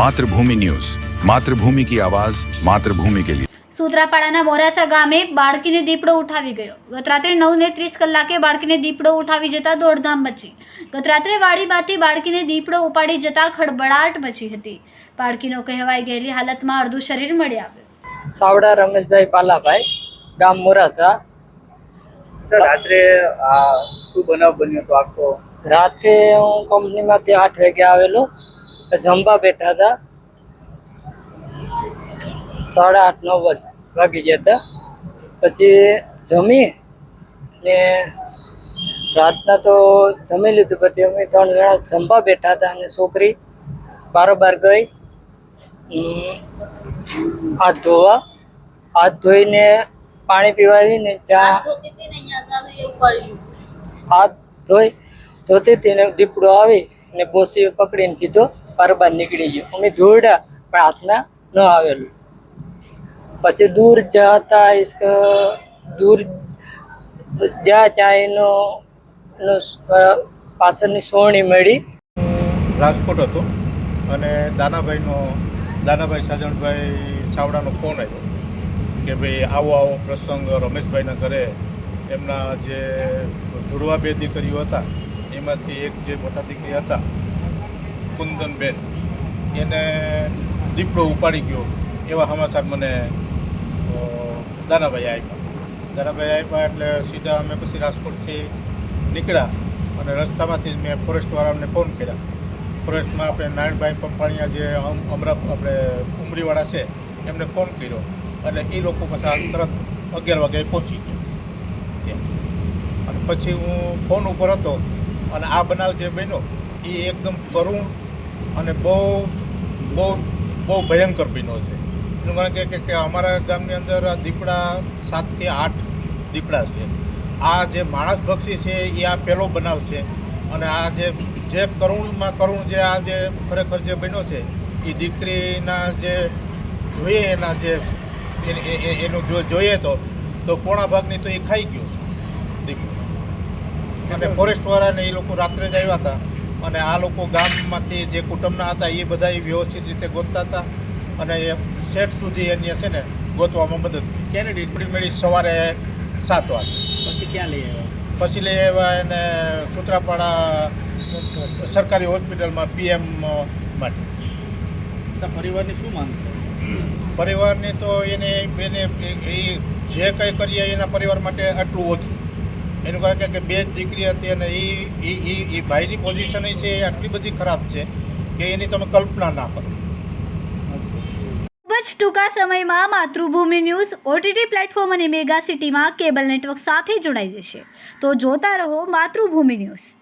Mathrubhumi news. Mathrubhumi કી આવાજ માતૃભૂમિ કે લીએ સુત્રાપાડાના મોરાસા ગામે બાળકીને દીપડો ઉઠાવી ગયો. ગત રાત્રે નવ ને ત્રીસ કલાકે બાળકીને દીપડો ઉઠાવી જતા દોડધામ મચી. ગત રાત્રે વાડીમાંથી બાળકીને દીપડો ઉપાડી જતા ખડબડાટ મચી હતી. બાળકીનો કહેવાય ગયેલી હાલતમાં અડધું શરીર મળી આવ્યું. સાવડા રમેશભાઈ પાલાભાઈ ગામ મોરાસા. રાત્રે શું બનાવ બન્યો હતો આખો? રાત્રે હું કંપનીમાંથી આઠ વાગે આવેલો. જમવા બેઠા હતા. સાડા આઠ નવ વાગ- ગયા હતા. પછી જમી ને રાતના તો જમી લીધું. પછી અમે ત્રણ જણા જમવા બેઠા હતા અને છોકરી બારોબાર ગઈ. હાથ ધોવા. હાથ ધોઈને પાણી પીવા ને ત્યાં હાથ ધોઈ ધોતી હતી ને દીપડો આવી ને બોસી પકડીને સીધો બારોબાર નીકળી ગયો. અમે પણ હાથમાં ન આવેલું. પછી દૂર જતા ઇસક દૂર જ્યાં ત્યાં એનો પાછળની સોણી મળી. રાજકોટ હતો અને દાનાભાઈનો, દાનાભાઈ સાજણભાઈ ચાવડાનો ફોન આવ્યો કે ભાઈ આવો આવો પ્રસંગ રમેશભાઈના ઘરે. એમના જે જોડવા બે દીકરીઓ હતા, એમાંથી એક જે મોટા દીકરી હતા કુંદનબેન એને દીપડો ઉપાડી ગયો. એવા સમાચાર મને દાનાભાઈ આપ્યા દાનાભાઈ આપ્યા એટલે સીધા અમે પછી રાજકોટથી નીકળ્યા અને રસ્તામાંથી મેં ફોરેસ્ટવાળાને ફોન કર્યા. ફોરેસ્ટમાં આપણે નારાયણભાઈ પંપાણીયા જે અમ- અમરા આપણે ઉમરીવાળા છે, એમને ફોન કર્યો. એટલે એ લોકો પાછા તરત અગિયાર વાગે પહોંચી ગયા. અને પછી હું ફોન ઉપર હતો અને આ બનાવ જે બન્યો એ એકદમ કરુણ અને બહુ બહુ બહુ ભયંકર બન્યો છે. એનું કારણ કે- કે અમારા ગામની અંદર આ દીપડા સાતથી આઠ દીપડા છે. આ જે માણસ ભક્ષી છે, એ આ પહેલો બનાવ છે. અને આ જે જે કરુણમાં કરુણ જે આ જે ખરેખર જે બન્યો છે, એ દીકરીના જે જોઈએ એના જે એનું જો જોઈએ તો તો પોણા ભાગની તો એ ખાઈ ગયો છે. દીકરી અને ફોરેસ્ટવાળાને એ લોકો રાત્રે જ આવ્યા હતા. અને આ લોકો ગામમાંથી જે કુટુંબના હતા એ બધા વ્યવસ્થિત રીતે ગોતતા હતા અને એ સેટ સુધી એની છે ને ગોતવામાં મદદ ક્યારે ડીપડી મેળી સવારે સાત વાગે. પછી ક્યાં લઈ આવ્યા? પછી લઈ આવ્યા એને સુત્રાપાડા સરકારી. હોસ્પિટલમાં પીએમ માટે. પરિવારની શું માંગ છે? પરિવારની તો એને એને એ જે કંઈ કરીએ એના પરિવાર માટે આટલું ઓછું. એનું કારણ કે- બે જ દીકરી હતી અને એ એ- એ ભાઈની પોઝિશન છે એ આટલી બધી ખરાબ છે કે એની તમે કલ્પના ના કરો. ખૂબ જ ટૂંકા સમયમાં માતૃભૂમિ ન્યૂઝ ઓટીટી પ્લેટફોર્મ અને મેગા સિટીમાં કેબલ નેટવર્ક સાથે જોડાઈ જશે. તો જોતા રહો માતૃભૂમિ ન્યૂઝ.